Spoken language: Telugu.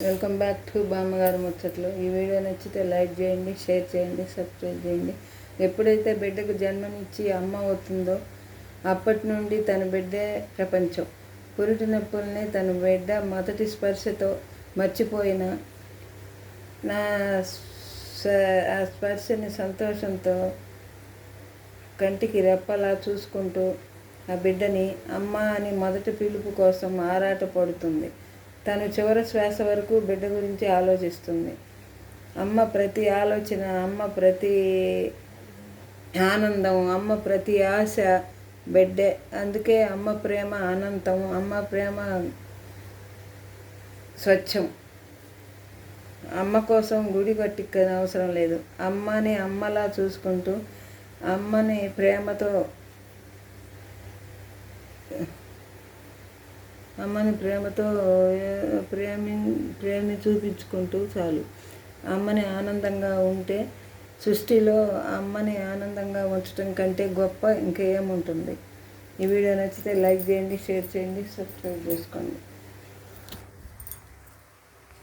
వెల్కమ్ బ్యాక్ టు బామ్మగారు ముచ్చట్లు. ఈ వీడియో నచ్చితే లైక్ చేయండి షేర్ చేయండి సబ్స్క్రైబ్ చేయండి. ఎప్పుడైతే బిడ్డకు జన్మనిచ్చి అమ్మ అవుతుందో అప్పటి నుండి తన బిడ్డే ప్రపంచం. పురిటి నొప్పుల్ని తన బిడ్డ మొదటి స్పర్శతో మర్చిపోయిన నా ఆ స్పర్శని సంతోషంతో కంటికి రెప్పలా చూసుకుంటూ ఆ బిడ్డని అమ్మ అని మొదటి పిలుపు కోసం ఆరాట పడుతుంది తను చివరి శ్వాస వరకు బిడ్డ గురించి ఆలోచిస్తుంది. అమ్మ ప్రతి ఆలోచన అమ్మ ప్రతి ఆనందం అమ్మ ప్రతి ఆశ బిడ్డే. అందుకే అమ్మ ప్రేమ అనంతం అమ్మ ప్రేమ స్వచ్ఛం. అమ్మ కోసం గుడి కట్టిక్కని అవసరం లేదు. అమ్మని అమ్మలా చూసుకుంటూ అమ్మని ప్రేమతో అమ్మని ప్రేమతో ప్రేమి ప్రేమి చూపించుకుంటూ చాలు. అమ్మని ఆనందంగా ఉంటే సృష్టిలో అమ్మని ఆనందంగా ఉంచడం కంటే గొప్ప ఇంకేముంటుంది? ఈ వీడియో నచ్చితే లైక్ చేయండి షేర్ చేయండి సబ్స్క్రైబ్ చేసుకోండి.